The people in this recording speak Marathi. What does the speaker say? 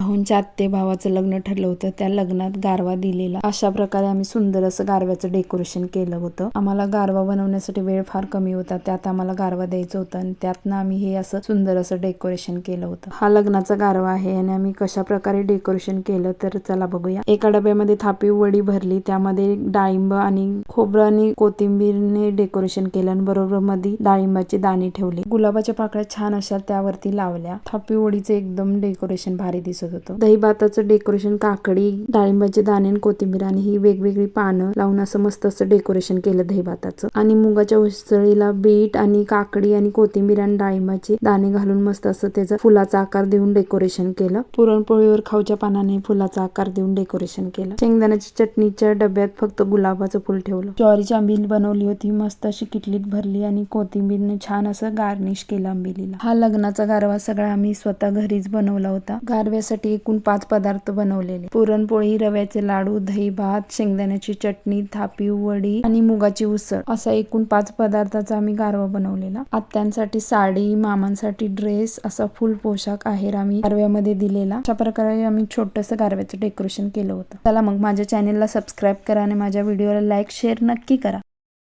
भाऊंच्या आत्ते भावाचं लग्न ठरलं होतं त्या लग्नात गारवा दिलेला. अशा प्रकारे आम्ही सुंदर असं गारव्याचं डेकोरेशन केलं होतं. आम्हाला गारवा बनवण्यासाठी वेळ फार कमी होता. त्यात आम्हाला गारवा द्यायचं होतं आणि त्यातनं आम्ही हे असं सुंदर असं डेकोरेशन केलं होतं. हा लग्नाचा गारवा आहे आणि आम्ही कशा प्रकारे डेकोरेशन केलं तर चला बघूया. एका डब्यामध्ये थापी वडी भरली. त्यामध्ये डाळिंब आणि खोबरं आणि कोथिंबीरने डेकोरेशन केलं आणि बरोबर मध्ये डाळिंबाची दाणी ठेवली. गुलाबाच्या पाकळ्या छान अशा त्यावरती लावल्या. थापी वडीचं एकदम डेकोरेशन भारी दिसत होतं. दही भाताचं डेकोरेशन काकडी डाळिंबाचे दाणे आणि कोथिंबीर आणि ही वेगवेगळी पानं लावून असं मस्त असं डेकोरेशन केलं दही भाताचं आणि मुगाच्या उसळीला बीट आणि काकडी आणि कोथिंबीर आणि डाळिंबाचे दाणे घालून मस्त असं त्याचं फुलाचा आकार देऊन डेकोरेशन केलं. पुरणपोळीवर खाऊच्या पानाने फुलाचा आकार देऊन डेकोरेशन केलं. शेंगदाण्याच्या चटणीच्या डब्यात फक्त गुलाबाचं फुल ठेवलं. ज्वारीची आंबील बनवली होती मस्त अशी किटलीत भरली आणि कोथिंबीरने छान असं गार्निश केलं आंबिलीला. हा लग्नाचा गारवा सगळा आम्ही स्वतः घरीच बनवला होता. गारव्यासाठी एकूण पाच पदार्थ बनवलेले. पुरणपोळी रव्याचे लाडू दही भात शेंगदाण्याची चटणी थापी वडी आणि मुगाची उसळ. असा एकूण पाच पदार्थाचा आम्ही गारवा बनवलेला. आत्यांसाठी साडी मामांसाठी ड्रेस असा फुल पोशाख आहेर आम्ही गारव्यामध्ये दिलेला. अशा प्रकारे आम्ही छोटस गारव्याचं डेकोरेशन केलं होतं. चला मग माझ्या चॅनेलला सबस्क्राईब करा आणि माझ्या व्हिडिओला लाईक शेअर नक्की करा.